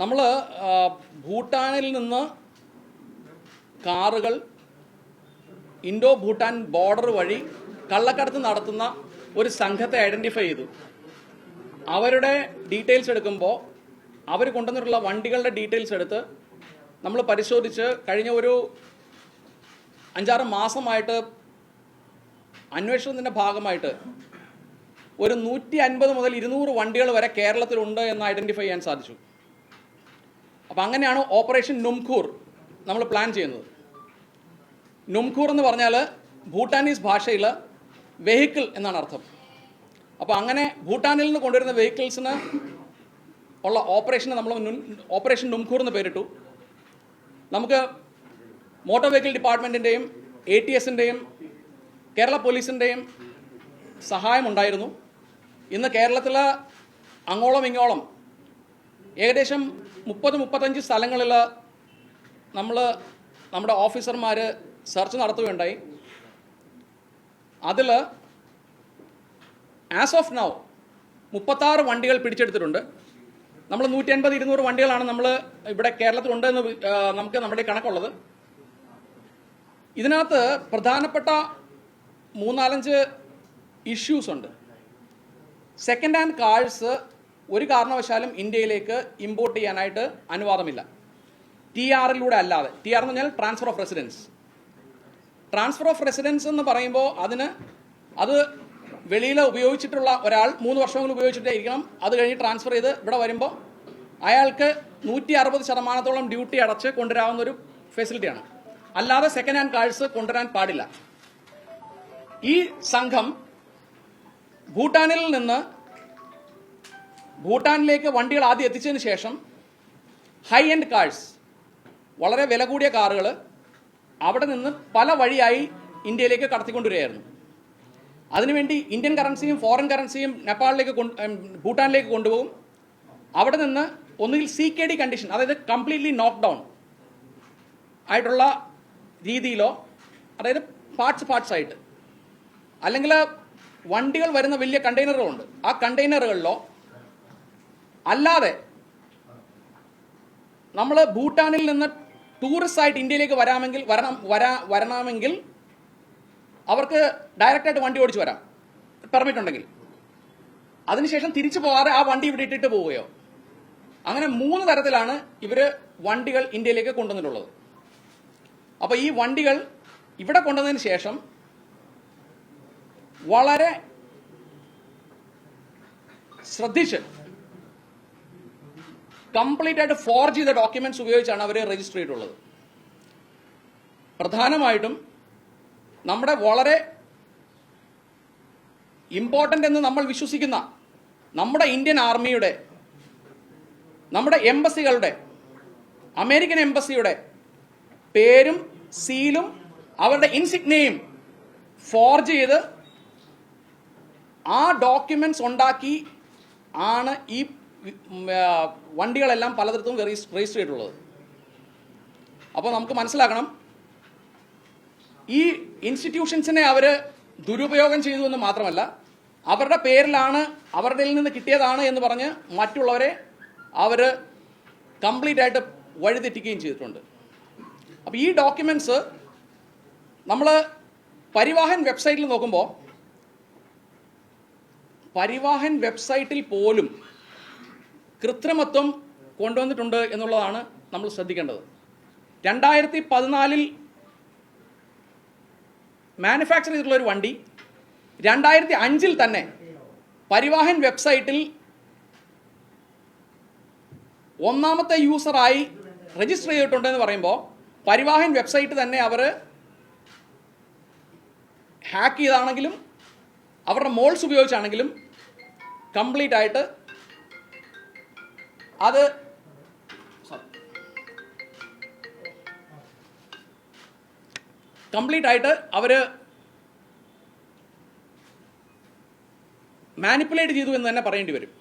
നമ്മൾ ഭൂട്ടാനിൽ നിന്ന് കാറുകൾ ഇൻഡോ ഭൂട്ടാൻ ബോർഡർ വഴി കള്ളക്കടത്ത് നടത്തുന്ന ഒരു സംഘത്തെ ഐഡന്റിഫൈ ചെയ്തു. അവരുടെ ഡീറ്റെയിൽസ് എടുക്കുമ്പോൾ അവർ കൊണ്ടുവന്നിട്ടുള്ള വണ്ടികളുടെ ഡീറ്റെയിൽസ് എടുത്ത് നമ്മൾ പരിശോധിച്ച് കഴിഞ്ഞ ഒരു അഞ്ചാറ് മാസമായിട്ട് അന്വേഷണത്തിന്റെ ഭാഗമായിട്ട് ഒരു നൂറ്റി അൻപത് മുതൽ ഇരുന്നൂറ് വണ്ടികൾ വരെ കേരളത്തിലുണ്ട് എന്ന് ഐഡന്റിഫൈ ചെയ്യാൻ സാധിച്ചു. അപ്പോൾ അങ്ങനെയാണ് ഓപ്പറേഷൻ നുംഖൂർ നമ്മൾ പ്ലാൻ ചെയ്യുന്നത്. നുംഖൂർ എന്ന് പറഞ്ഞാൽ ഭൂട്ടാനീസ് ഭാഷയിൽ വെഹിക്കിൾ എന്നാണ് അർത്ഥം. അപ്പോൾ അങ്ങനെ ഭൂട്ടാനിൽ നിന്ന് കൊണ്ടുവരുന്ന വെഹിക്കിൾസിന് ഉള്ള ഓപ്പറേഷന് നമ്മൾ ഓപ്പറേഷൻ നുംഖൂർ എന്ന് പേരിട്ടു. നമുക്ക് മോട്ടോർ വെഹിക്കിൾ ഡിപ്പാർട്ട്മെന്റിന്റെയും എ ടി എസിന്റെയും കേരള പോലീസിന്റെയും സഹായമുണ്ടായിരുന്നു ഇന്ന് കേരളത്തിൽ അങ്ങോളം ഇങ്ങോളം ഏകദേശം മുപ്പത് മുപ്പത്തഞ്ച് സ്ഥലങ്ങളിൽ നമ്മൾ നമ്മുടെ ഓഫീസർമാർ സെർച്ച് നടത്തുകയുണ്ടായി. അതിൽ ആസ് ഓഫ് നൗ മുപ്പത്താറ് വണ്ടികൾ പിടിച്ചെടുത്തിട്ടുണ്ട്. നമ്മൾ നൂറ്റി അൻപത് ഇരുന്നൂറ് വണ്ടികളാണ് നമ്മൾ ഇവിടെ കേരളത്തിലുണ്ടെന്ന് നമുക്ക് നമ്മുടെ കണക്കുള്ളത്. ഇതിനകത്ത് പ്രധാനപ്പെട്ട മൂന്നാലഞ്ച് ഇഷ്യൂസ് ഉണ്ട്. സെക്കൻഡ് ഹാൻഡ് കാഴ്സ് ഒരു കാരണവശാലും ഇന്ത്യയിലേക്ക് ഇമ്പോർട്ട് ചെയ്യാനായിട്ട് അനുവാദമില്ല. ടി ആറിലൂടെ അല്ലാതെ. ടി ആർ എന്ന് പറഞ്ഞാൽ transfer of residence transfer of residence എന്ന് പറയുമ്പോൾ അതിന് അത് വെളിയിൽ ഉപയോഗിച്ചിട്ടുള്ള ഒരാൾ മൂന്ന് വർഷമെങ്കിലും ഉപയോഗിച്ചിട്ടേ ഇരിക്കണം. അത് കഴിഞ്ഞ് ട്രാൻസ്ഫർ ചെയ്ത് ഇവിടെ വരുമ്പോൾ അയാൾക്ക് നൂറ്റി അറുപത് ശതമാനത്തോളം ഡ്യൂട്ടി അടച്ച് കൊണ്ടുവരാവുന്ന ഒരു ഫെസിലിറ്റിയാണ് അല്ലാതെ സെക്കൻഡ് ഹാൻഡ് കാഴ്സ് കൊണ്ടുവരാൻ പാടില്ല. ഈ സംഘം ഭൂട്ടാനിൽ നിന്ന് ഭൂട്ടാനിലേക്ക് വണ്ടികൾ ആദ്യം എത്തിച്ചതിന് ശേഷം ഹൈ എൻഡ് കാഴ്സ് വളരെ വില കൂടിയ കാറുകൾ അവിടെ നിന്ന് പല വഴിയായി ഇന്ത്യയിലേക്ക് കടത്തിക്കൊണ്ടുവരികയായിരുന്നു. അതിനുവേണ്ടി ഇന്ത്യൻ കറൻസിയും ഫോറിൻ കറൻസിയും നേപ്പാളിലേക്ക് കൊണ്ട് ഭൂട്ടാനിലേക്ക് കൊണ്ടുപോകും. അവിടെ നിന്ന് ഒന്നുകിൽ സി കെ ഡി കണ്ടീഷൻ അതായത് കംപ്ലീറ്റ്ലി നോക്ക് ഡൗൺ ആയിട്ടുള്ള രീതിയിലോ അതായത് പാർട്സ് പാർട്സ് ആയിട്ട് അല്ലെങ്കിൽ വണ്ടികൾ വരുന്ന വലിയ കണ്ടെയ്നറുകളുണ്ട് ആ കണ്ടെയ്നറുകളിലോ അല്ലാതെ നമ്മൾ ഭൂട്ടാനിൽ നിന്ന് ടൂറിസ്റ്റ് ആയിട്ട് ഇന്ത്യയിലേക്ക് വരാമെങ്കിൽ വരണം വരാ വരണമെങ്കിൽ അവർക്ക് ഡയറക്റ്റായിട്ട് വണ്ടി ഓടിച്ച് വരാം. പെർമിറ്റ് ഉണ്ടെങ്കിൽ. അതിനുശേഷം തിരിച്ചു പോകാതെ ആ വണ്ടി ഇവിടെ ഇട്ടിട്ട് പോവുകയോ. അങ്ങനെ മൂന്ന് തരത്തിലാണ് ഇവർ വണ്ടികൾ ഇന്ത്യയിലേക്ക് കൊണ്ടുവന്നിട്ടുള്ളത്. അപ്പോൾ ഈ വണ്ടികൾ ഇവിടെ കൊണ്ടുവന്നതിന് ശേഷം വളരെ ശ്രദ്ധിച്ച് കംപ്ലീറ്റ് ആയിട്ട് ഫോർജ് ചെയ്ത ഡോക്യുമെന്റ്സ് ഉപയോഗിച്ചാണ് അവർ രജിസ്റ്റർ ചെയ്തിട്ടുള്ളത്. പ്രധാനമായിട്ടും നമ്മുടെ വളരെ ഇമ്പോർട്ടന്റ് എന്ന് നമ്മൾ വിശ്വസിക്കുന്ന നമ്മുടെ ഇന്ത്യൻ ആർമിയുടെ നമ്മുടെ എംബസികളുടെ അമേരിക്കൻ എംബസിയുടെ പേരും സീലും അവരുടെ ഇൻസിഗ്നയും ഫോർജ് ചെയ്ത് ആ ഡോക്യുമെന്റ്സ് ഉണ്ടാക്കി ആണ് ഈ വണ്ടികളെല്ലാം പലതരത്തും രജിസ്റ്റർ ചെയ്തിട്ടുള്ളത്. അപ്പോൾ നമുക്ക് മനസ്സിലാക്കണം ഈ ഇൻസ്റ്റിറ്റ്യൂഷൻസിനെ അവർ ദുരുപയോഗം ചെയ്തു എന്ന് മാത്രമല്ല അവരുടെ പേരിലാണ് അവരുടെ നിന്ന് കിട്ടിയതാണ് എന്ന് പറഞ്ഞ് മറ്റുള്ളവരെ അവർ കംപ്ലീറ്റ് ആയിട്ട് വഴിതെറ്റിക്കുകയും ചെയ്തിട്ടുണ്ട്. അപ്പോൾ ഈ ഡോക്യുമെന്റ്സ് നമ്മൾ പരിവാഹൻ വെബ്സൈറ്റിൽ നോക്കുമ്പോൾ പരിവാഹൻ വെബ്സൈറ്റിൽ പോലും കൃത്രിമത്വം കൊണ്ടുവന്നിട്ടുണ്ട് എന്നുള്ളതാണ് നമ്മൾ ശ്രദ്ധിക്കേണ്ടത്. രണ്ടായിരത്തി പതിനാലിൽ മാനുഫാക്ചർ ചെയ്തിട്ടുള്ള ഒരു വണ്ടി രണ്ടായിരത്തി അഞ്ചിൽ തന്നെ പരിവാഹൻ വെബ്സൈറ്റിൽ ഒന്നാമത്തെ യൂസറായി രജിസ്റ്റർ ചെയ്തിട്ടുണ്ടെന്ന് പറയുമ്പോൾ പരിവാഹൻ വെബ്സൈറ്റ് തന്നെ അവർ ഹാക്ക് ചെയ്താണെങ്കിലും അവരുടെ മോൾസ് ഉപയോഗിച്ചാണെങ്കിലും കംപ്ലീറ്റ് ആയിട്ട് അത് കംപ്ലീറ്റ് ആയിട്ട് അവർ മാനിപ്പുലേറ്റ് ചെയ്തു എന്ന് തന്നെ പറയേണ്ടി വരും.